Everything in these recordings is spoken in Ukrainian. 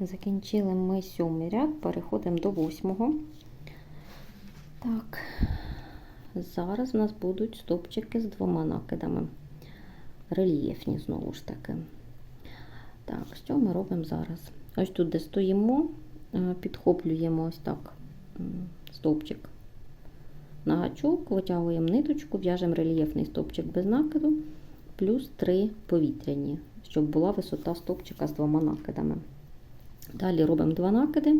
Закінчили ми сьомий ряд, переходимо до восьмого. Так, зараз у нас будуть стовпчики з двома накидами. Рельєфні, знову ж таки. Так, що ми робимо зараз? Ось тут, де стоїмо, е, підхоплюємо ось так м, стовпчик на гачок, витягуємо ниточку, в'яжемо рельєфний стовпчик без накиду, плюс 3 повітряні, щоб була висота стовпчика з двома накидами. Далі робимо два накиди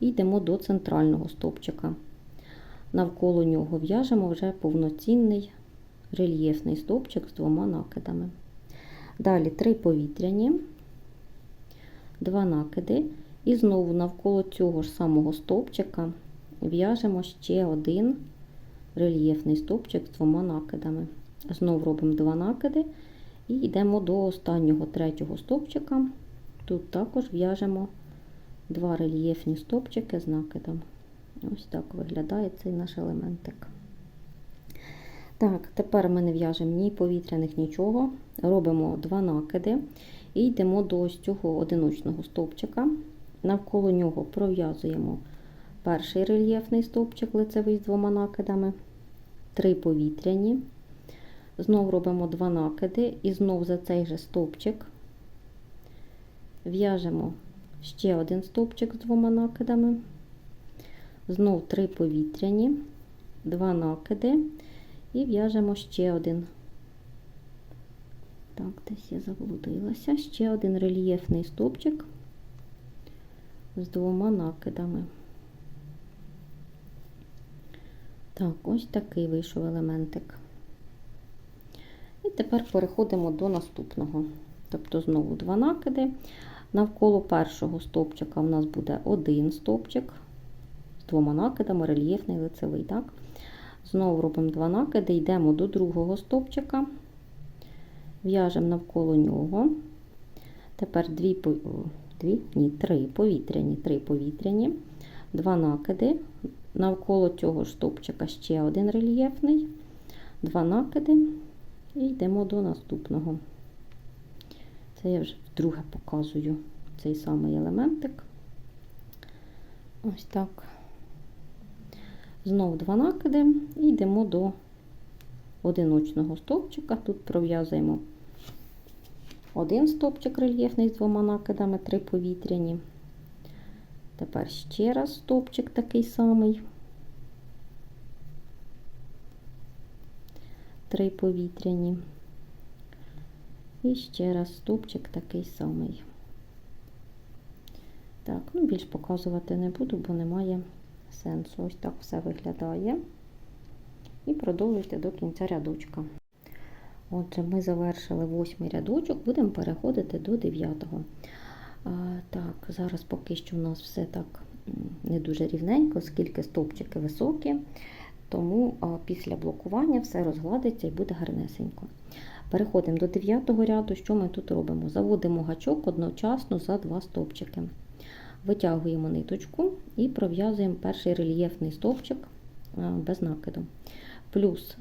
і йдемо до центрального стовпчика. Навколо нього в'яжемо вже повноцінний рельєфний стовпчик з двома накидами. Далі три повітряні, два накиди, і знову навколо цього ж самого стовпчика в'яжемо ще один рельєфний стовпчик з двома накидами. Знову робимо два накиди і йдемо до останнього третього стовпчика. Тут також в'яжемо два рельєфні стовпчики з накидом. Ось так виглядає цей наш елементик. Так, тепер ми не в'яжемо ні повітряних, нічого. Робимо два накиди і йдемо до ось цього одиночного стовпчика. Навколо нього пров'язуємо перший рельєфний стовпчик лицевий з двома накидами, три повітряні. Знову робимо два накиди і знову за цей же стовпчик в'яжемо ще один стовпчик з двома накидами, знов три повітряні, два накиди і в'яжемо ще один. Так, десь я заблудилася. Ще один рельєфний стовпчик з двома накидами. Так, ось такий вийшов елементик. І тепер переходимо до наступного. Тобто знову два накиди. Навколо першого стовпчика у нас буде один стовпчик з двома накидами, рельєфний лицевий. Так? Знову робимо два накиди, йдемо до другого стовпчика, в'яжемо навколо нього. Тепер дві, дві, ні, три повітряні, три повітряні, два накиди. Навколо цього ж стовпчика ще один рельєфний, два накиди і йдемо до наступного. Це я вже вдруге показую цей самий елементик. Ось так. Знову два накиди і йдемо до одиночного стовпчика. Тут пров'язуємо один стовпчик рельєфний з двома накидами, три повітряні. Тепер ще раз стовпчик такий самий, три повітряні. І ще раз стовпчик такий самий. Так, ну більш показувати не буду, бо немає сенсу. Ось так все виглядає. І продовжуйте до кінця рядочка. Отже, ми завершили восьмий рядочок, будемо переходити до дев'ятого. Так, зараз поки що у нас все так не дуже рівненько, оскільки стовпчики високі, тому після блокування все розгладиться і буде гарнесенько. Переходимо до 9 ряду. Що ми тут робимо? Заводимо гачок одночасно за два стовпчики. Витягуємо ниточку і пров'язуємо перший рельєфний стовпчик без накиду. Плюс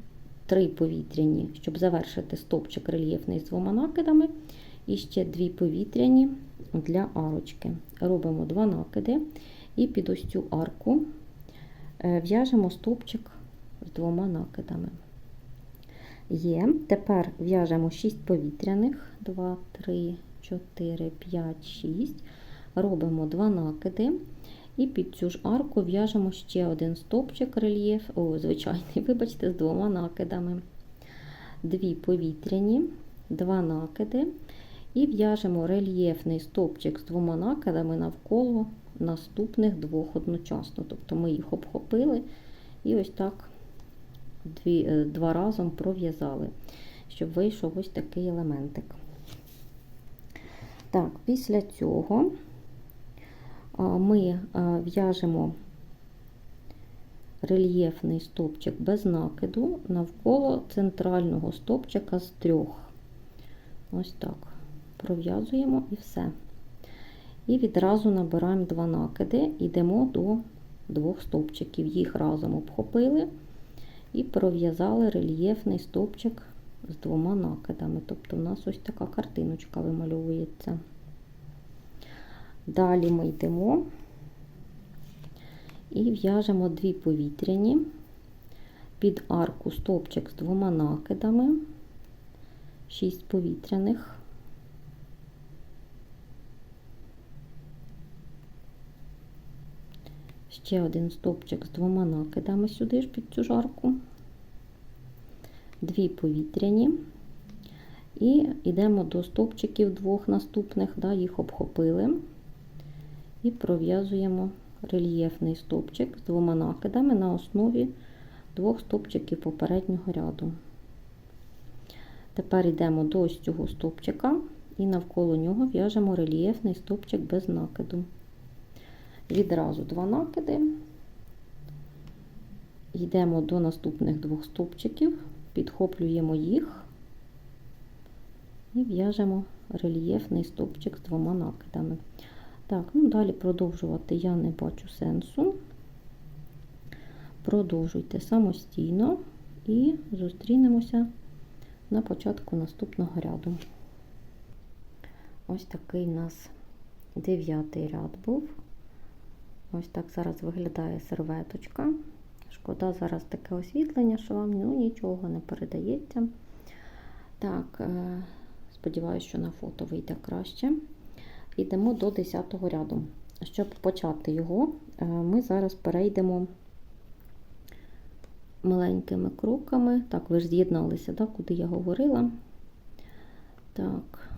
3 повітряні, щоб завершити стовпчик рельєфний з двома накидами. І ще 2 повітряні для арочки. Робимо 2 накиди і під ось цю арку в'яжемо стовпчик з двома накидами. Є. Тепер в'яжемо 6 повітряних, 2, 3, 4, 5, 6. Робимо 2 накиди. І під цю ж арку в'яжемо ще один стовпчик рельєф, о, звичайний, вибачте, з двома накидами. Дві повітряні, 2 накиди. І в'яжемо рельєфний стовпчик з двома накидами навколо наступних двох одночасно. Тобто ми їх обхопили і ось так дві, два разом пров'язали, щоб вийшов ось такий елементик. Так, після цього ми в'яжемо рельєфний стовпчик без накиду навколо центрального стовпчика з трьох. Ось так. Пров'язуємо і все. І відразу набираємо два накиди, йдемо до двох стовпчиків. Їх разом обхопили і пров'язали рельєфний стовпчик з двома накидами. Тобто, у нас ось така картиночка вимальовується. Далі ми йдемо і в'яжемо дві повітряні під арку стовпчик з двома накидами, 6 повітряних. Ще один стовпчик з двома накидами сюди ж під цю жарку, дві повітряні. І йдемо до стовпчиків двох наступних, да, їх обхопили і пров'язуємо рельєфний стовпчик з двома накидами на основі двох стовпчиків попереднього ряду. Тепер йдемо до ось цього стовпчика і навколо нього в'яжемо рельєфний стовпчик без накиду. Відразу два накиди, йдемо до наступних двох стовпчиків, підхоплюємо їх і в'яжемо рельєфний стовпчик з двома накидами. Так, ну далі продовжувати я не бачу сенсу. Продовжуйте самостійно і зустрінемося на початку наступного ряду. Ось такий у нас дев'ятий ряд був. Ось так зараз виглядає серветочка. Шкода, зараз таке освітлення, що вам ну, нічого не передається. Так, сподіваюся, що на фото вийде краще. Йдемо до 10 ряду. Щоб почати його, ми зараз перейдемо маленькими кроками. Так, ви ж з'єдналися, так, куди я говорила. Так.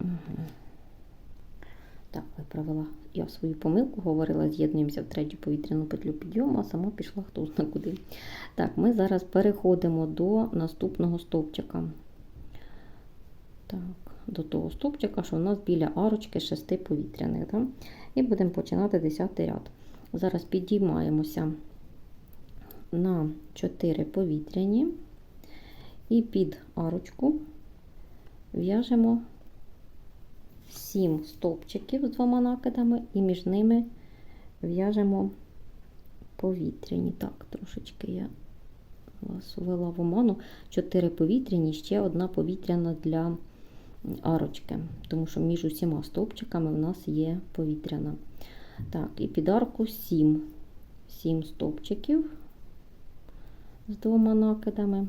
Угу. Так, виправила я свою помилку, говорила, з'єднуємося в третю повітряну петлю підйому, а сама пішла хто зна куди. Так, ми зараз переходимо до наступного стовпчика. Так, до того стовпчика, що у нас біля арочки шести повітряних. Так? І будемо починати 10 ряд. Зараз підіймаємося на 4 повітряні і під арочку в'яжемо 7 стовпчиків з двома накидами, і між ними в'яжемо повітряні. Так, трошечки я вас ввела в оману. 4 повітряні, ще одна повітряна для арочки, тому що між усіма стовпчиками в нас є повітряна. Так, і під арку 7, 7 стовпчиків з двома накидами.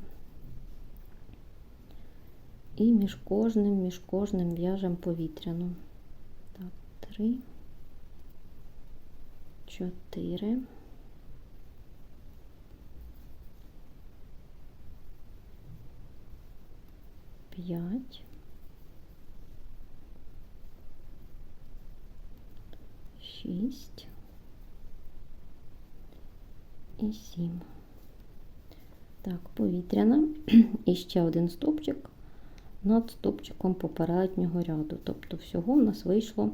І між кожним, між кожним в'яжемо повітряну. Так, 3, 4. П'ять. Шість. І сім. Так, повітряна. І ще один стопчик над стопчиком попереднього ряду. Тобто, всього в нас вийшло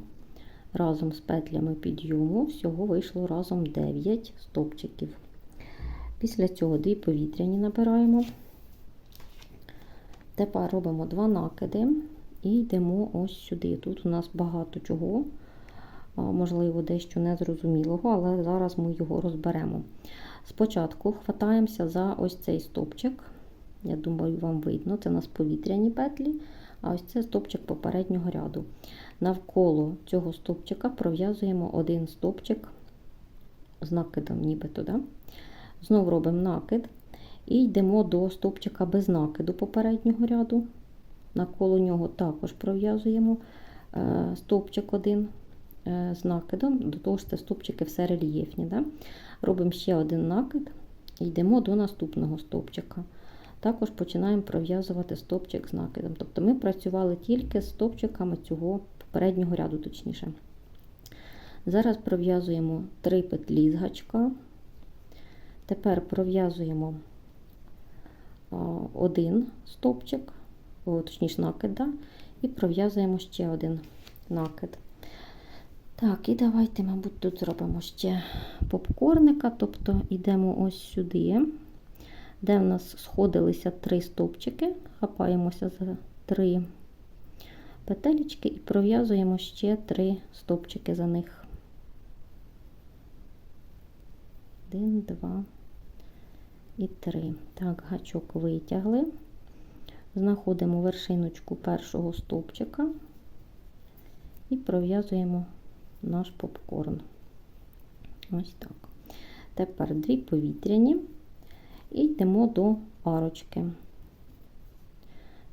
разом з петлями підйому, всього вийшло разом 9 стопчиків. Після цього дві повітряні набираємо. Тепер робимо два накиди і йдемо ось сюди. Тут у нас багато чого, можливо, дещо незрозумілого, але зараз ми його розберемо. Спочатку хватаємося за ось цей стопчик. Я думаю, вам видно, це у нас повітряні петлі, а ось це стопчик попереднього ряду. Навколо цього стопчика пров'язуємо один стопчик з накидом, нібито. Да? Знову робимо накид і йдемо до стопчика без накиду попереднього ряду. Навколо нього також пров'язуємо е, стопчик один е, з накидом, до того ж це стопчики все рельєфні. Да? Робимо ще один накид і йдемо до наступного стопчика. Також починаємо пров'язувати стопчик з накидом. Тобто ми працювали тільки з стопчиками цього попереднього ряду, точніше. Зараз пров'язуємо 3 петлі з гачка. Тепер пров'язуємо один стопчик, точніше накид, да? і пров'язуємо ще один накид. Так, і давайте, мабуть, тут зробимо ще попкорника, тобто йдемо ось сюди де в нас сходилися три стовпчики, хапаємося за три петелечки і пров'язуємо ще три стовпчики за них. Один, два і три. Так, гачок витягли. знаходимо вершиночку першого стовпчика і пров'язуємо наш попкорн. Ось так. Тепер дві повітряні і йдемо до арочки.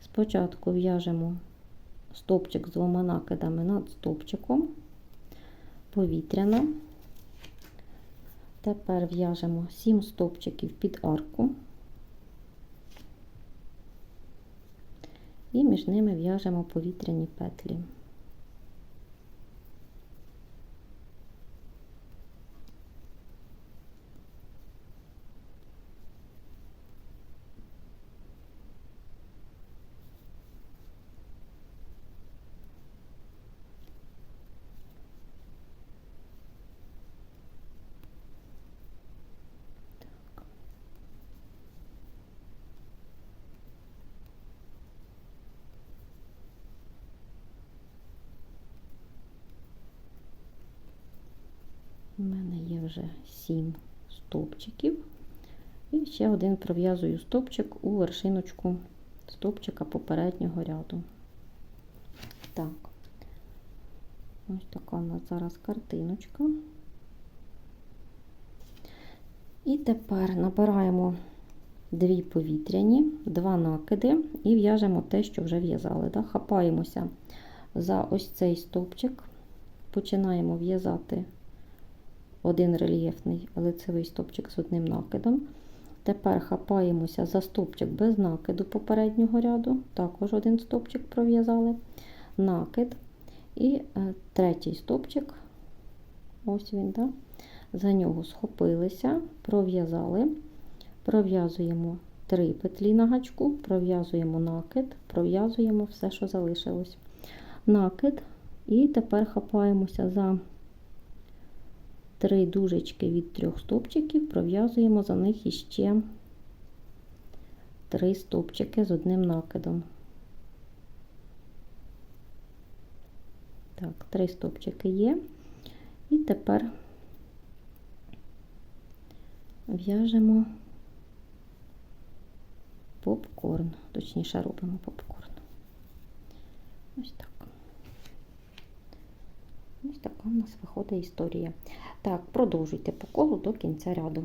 Спочатку в'яжемо стовпчик з двома накидами над стовпчиком, повітряна. Тепер в'яжемо 7 стовпчиків під арку. І між ними в'яжемо повітряні петлі. У мене є вже 7 стовпчиків. І ще один пров'язую стовпчик у вершиночку стовпчика попереднього ряду. Так, ось така у нас зараз картиночка. І тепер набираємо дві повітряні, два накиди і в'яжемо те, що вже в'язали. Хапаємося за ось цей стовпчик, починаємо в'язати один рельєфний лицевий стовпчик з одним накидом. Тепер хапаємося за стовпчик без накиду попереднього ряду, також один стовпчик пров'язали, накид і е, третій стовпчик, ось він, да? за нього схопилися, пров'язали, пров'язуємо три петлі на гачку, пров'язуємо накид, пров'язуємо все, що залишилось. Накид, і тепер хапаємося за три дужечки від трьох стовпчиків, пров'язуємо за них іще три стовпчики з одним накидом. Так, три стовпчики є. І тепер в'яжемо попкорн, точніше робимо попкорн. Ось так. Ось така у нас виходить історія. Так, продовжуйте по колу до кінця ряду.